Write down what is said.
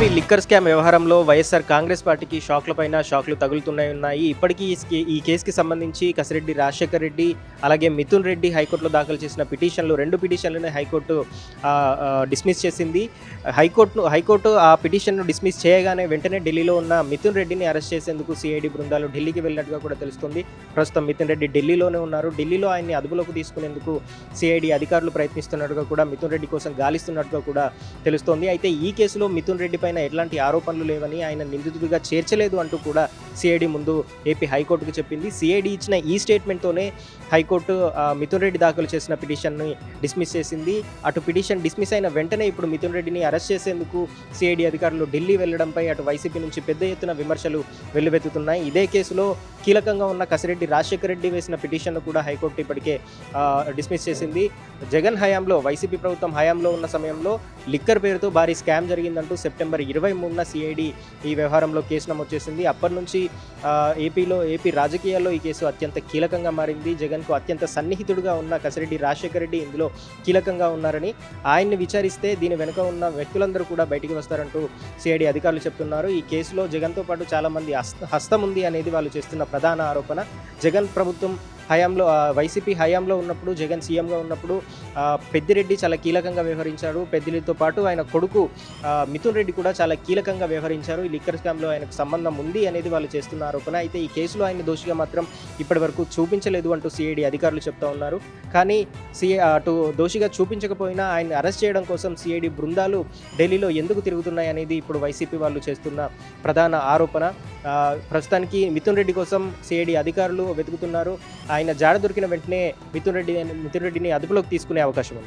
AP liquor scam వ్యవహారంలో వైఎస్ఆర్ కాంగ్రెస్ పార్టీకి షాక్ల పైన షాక్లు తగులుతున్నాయి ఉన్నాయి ఇప్పటికీ ఈ ఈ కేసుకి సంబంధించి కసిరెడ్డి రాజశేఖర్ రెడ్డి అలాగే మిథున్ రెడ్డి హైకోర్టులో దాఖలు చేసిన పిటిషన్లు రెండు పిటిషన్లను హైకోర్టు డిస్మిస్ చేసింది. హైకోర్టును హైకోర్టు ఆ పిటిషన్ను డిస్మిస్ చేయగానే వెంటనే ఢిల్లీలో ఉన్న మిథున్ రెడ్డిని అరెస్ట్ చేసేందుకు సిఐడి బృందాలు ఢిల్లీకి వెళ్ళినట్టుగా కూడా తెలుస్తుంది. ప్రస్తుతం మిథున్ రెడ్డి ఢిల్లీలోనే ఉన్నారు. ఢిల్లీలో ఆయన్ని అదుపులోకి తీసుకునేందుకు సిఐడి అధికారులు ప్రయత్నిస్తున్నట్టుగా కూడా మిథున్ రెడ్డి కోసం గాలిస్తున్నట్టుగా కూడా తెలుస్తోంది. అయితే ఈ కేసులో మిథున్ రెడ్డిపై పైన ఎలాంటి ఆరోపణలు లేవని ఆయన నిందితుడిగా చేర్చలేదు అంటూ కూడా సిఐడి ముందు ఏపీ హైకోర్టుకు చెప్పింది. సిఐడి ఇచ్చిన ఈ స్టేట్మెంట్తోనే హైకోర్టు మిథున్ రెడ్డి దాఖలు చేసిన పిటిషన్ని డిస్మిస్ చేసింది. అటు పిటిషన్ డిస్మిస్ అయిన వెంటనే ఇప్పుడు మిథున్ రెడ్డిని అరెస్ట్ చేసేందుకు సిఐడి అధికారులు ఢిల్లీ వెళ్ళడంపై అటు వైసీపీ నుంచి పెద్ద ఎత్తున విమర్శలు వెల్లువెత్తుతున్నాయి. ఇదే కేసులో కీలకంగా ఉన్న కసిరెడ్డి రాజశేఖర రెడ్డి వేసిన పిటిషన్ను కూడా హైకోర్టు ఇప్పటికే డిస్మిస్ చేసింది. జగన్ హయాంలో వైసీపీ ప్రభుత్వం హయాంలో ఉన్న సమయంలో లిక్కర్ పేరుతో భారీ స్కామ్ జరిగిందంటూ సెప్టెంబర్ ఇరవై మూడున సిఐడి ఈ వ్యవహారంలో కేసు నమోదు చేసింది. అప్పటి నుంచి నుంచి ఏపీలో ఏపీ రాజకీయాల్లో ఈ కేసు అత్యంత కీలకంగా మారింది. జగన్కు అత్యంత సన్నిహితుడుగా ఉన్న కసిరెడ్డి రాజశేఖర రెడ్డి ఇందులో కీలకంగా ఉన్నారని ఆయన్ని విచారిస్తే దీని వెనుక ఉన్న వ్యక్తులందరూ కూడా బయటికి వస్తారంటూ సిఐడి అధికారులు చెప్తున్నారు. ఈ కేసులో జగన్తో పాటు చాలామంది హస్త హస్తం ఉంది అనేది వాళ్ళు చేస్తున్న ప్రధాన ఆరోపణ. జగన్ ప్రభుత్వం హయాంలో వైసీపీ హయాంలో ఉన్నప్పుడు జగన్ సీఎంగా ఉన్నప్పుడు పెద్దిరెడ్డి చాలా కీలకంగా వ్యవహరించాడు పెద్దిరెడ్డితో పాటు ఆయన కొడుకు మిథున్ రెడ్డి కూడా చాలా కీలకంగా వ్యవహరించారు. ఈ లిక్కర్ స్కామ్లో ఆయనకు సంబంధం ఉంది అనేది వాళ్ళు చేస్తున్న ఆరోపణ. అయితే ఈ కేసులో ఆయన దోషిగా మాత్రం ఇప్పటి వరకు చూపించలేదు అంటూ సిఐడి అధికారులు చెప్తా ఉన్నారు. కానీ సిఐ అటు దోషిగా చూపించకపోయినా ఆయన అరెస్ట్ చేయడం కోసం సిఐడి బృందాలు ఢిల్లీలో ఎందుకు తిరుగుతున్నాయి అనేది ఇప్పుడు వైసీపీ వాళ్ళు చేస్తున్న ప్రధాన ఆరోపణ. ప్రస్తుతానికి మిథున్ రెడ్డి కోసం సిఐడి అధికారులు వెతుకుతున్నారు. ఆయన జాడ దొరికిన వెంటనే మిథున్ రెడ్డి మిథున్ రెడ్డిని అదుపులోకి తీసుకునే అవకాశం ఉంది.